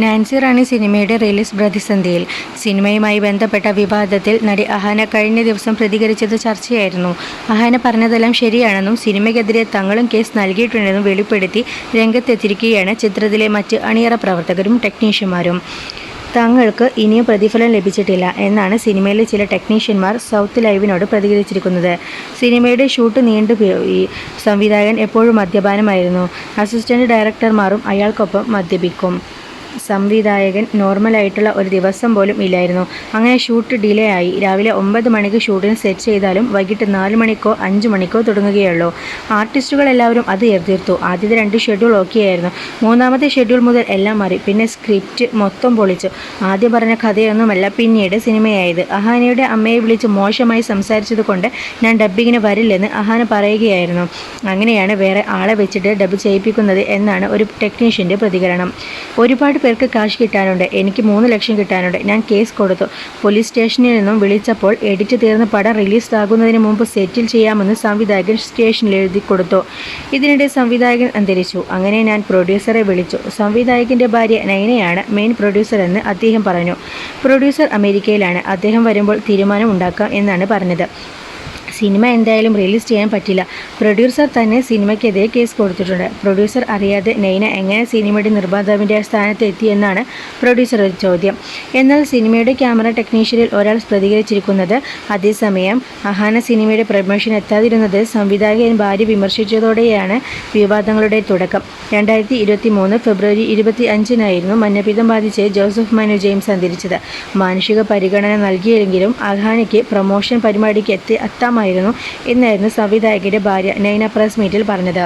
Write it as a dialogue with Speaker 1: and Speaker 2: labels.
Speaker 1: Nancy റാണി സിനിമയുടെ release പ്രതിസന്ധിയിൽ. സിനിമയുമായി ബന്ധപ്പെട്ട വിവാദത്തിൽ നടി അഹാന കഴിഞ്ഞ ദിവസം പ്രതികരിച്ചത് ചർച്ചയായിരുന്നു. അഹാന പറഞ്ഞതെല്ലാം ശരിയാണെന്നും സിനിമയ്ക്കെതിരെ തങ്ങളും കേസ് നൽകിയിട്ടുണ്ടെന്നും വെളിപ്പെടുത്തി രംഗത്തെത്തിയിരിക്കുകയാണ് ചിത്രത്തിലെ മറ്റ് അണിയറ പ്രവർത്തകരും ടെക്നീഷ്യന്മാരും. തങ്ങൾക്ക് ഇനിയും പ്രതിഫലം ലഭിച്ചിട്ടില്ല എന്നാണ് സിനിമയിലെ ചില ടെക്നീഷ്യന്മാർ സൗത്ത് ലൈവിനോട് പ്രതികരിച്ചിരിക്കുന്നത്. സിനിമയുടെ ഷൂട്ട് നീണ്ടുപോയി. സംവിധായകൻ എപ്പോഴും മദ്യപാനമായിരുന്നു. അസിസ്റ്റന്റ് ഡയറക്ടർമാരും അയാൾക്കൊപ്പം മദ്യപിക്കും. സംവിധായകൻ നോർമലായിട്ടുള്ള ഒരു ദിവസം പോലും ഇല്ലായിരുന്നു. അങ്ങനെ ഷൂട്ട് ഡിലേ ആയി. രാവിലെ ഒമ്പത് മണിക്ക് ഷൂട്ടിന് സെറ്റ് ചെയ്താലും വൈകിട്ട് നാല് മണിക്കോ അഞ്ച് മണിക്കോ തുടങ്ങുകയുള്ളൂ. ആർട്ടിസ്റ്റുകൾ എല്ലാവരും അത് എതിർത്തു. ആദ്യത്തെ രണ്ട് ഷെഡ്യൂൾ ഓക്കെ ആയിരുന്നു. മൂന്നാമത്തെ ഷെഡ്യൂൾ മുതൽ എല്ലാം മാറി. പിന്നെ സ്ക്രിപ്റ്റ് മൊത്തം പൊളിച്ചു. ആദ്യം പറഞ്ഞ കഥയൊന്നുമല്ല പിന്നീട് സിനിമയായത്. അഹാനയുടെ അമ്മയെ വിളിച്ച് മോശമായി സംസാരിച്ചത് കൊണ്ട് ഞാൻ ഡബ്ബിങ്ങിന് വരില്ലെന്ന് അഹാന പറയുകയായിരുന്നു. അങ്ങനെയാണ് വേറെ ആളെ വെച്ചിട്ട് ഡബ് ചെയ്യിപ്പിക്കുന്നത് എന്നാണ് ഒരു ടെക്നീഷ്യന്റെ പ്രതികരണം. ഒരുപാട് പേർക്ക് കാശ് കിട്ടാനുണ്ട്. എനിക്ക് മൂന്ന് ലക്ഷം കിട്ടാനുണ്ട്. ഞാൻ കേസ് കൊടുത്തു. പോലീസ് സ്റ്റേഷനിൽ നിന്നും വിളിച്ചപ്പോൾ എഡിറ്റ് തീർന്ന് പടം റിലീസ് ആകുന്നതിന് മുമ്പ് സെറ്റിൽ ചെയ്യാമെന്ന് സംവിധായകൻ സ്റ്റേഷനിൽ എഴുതി കൊടുത്തു. ഇതിനിടെ സംവിധായകൻ അന്തരിച്ചു. അങ്ങനെ ഞാൻ പ്രൊഡ്യൂസറെ വിളിച്ചു. സംവിധായകന്റെ ഭാര്യ നൈനയാണ് മെയിൻ പ്രൊഡ്യൂസർ എന്ന് അദ്ദേഹം പറഞ്ഞു. പ്രൊഡ്യൂസർ അമേരിക്കയിലാണ്. അദ്ദേഹം വരുമ്പോൾ തീരുമാനം ഉണ്ടാക്കാം എന്നാണ് പറഞ്ഞത്. സിനിമ എന്തായാലും റിലീസ് ചെയ്യാൻ പറ്റില്ല. പ്രൊഡ്യൂസർ തന്നെ സിനിമയ്ക്കെതിരെ കേസ് കൊടുത്തിട്ടുണ്ട്. പ്രൊഡ്യൂസർ അറിയാതെ നൈന എങ്ങനെ സിനിമയുടെ നിർമ്മാതാവിന്റെ സ്ഥാനത്ത് എത്തിയെന്നാണ് പ്രൊഡ്യൂസറുടെ ചോദ്യം. എന്നാൽ സിനിമയുടെ ക്യാമറ ടെക്നീഷ്യനിൽ ഒരാൾ പ്രതികരിച്ചിരിക്കുന്നത് അതേസമയം അഹാന സിനിമയുടെ പ്രമോഷൻ എത്താതിരുന്നത് സംവിധായകൻ ഭാര്യ വിമർശിച്ചതോടെയാണ് വിവാദങ്ങളുടെ തുടക്കം. രണ്ടായിരത്തി ഇരുപത്തി മൂന്ന് ഫെബ്രുവരി ഇരുപത്തി അഞ്ചിനായിരുന്നു മഞ്ഞപ്പിത്തം ബാധിച്ച് ജോസഫ് മനു ജെയിംസ് അന്തരിച്ചത്. മാനുഷിക പരിഗണന നൽകിയില്ലെങ്കിലും അഹാനയ്ക്ക് പ്രമോഷൻ പരിപാടിക്ക് എത്തി എത്താമായിരുന്നു എന്നായിരുന്നു സംവിധായകന്റെ ഭാര്യ നൈന പ്രസ് മീറ്റിൽ പറഞ്ഞത്.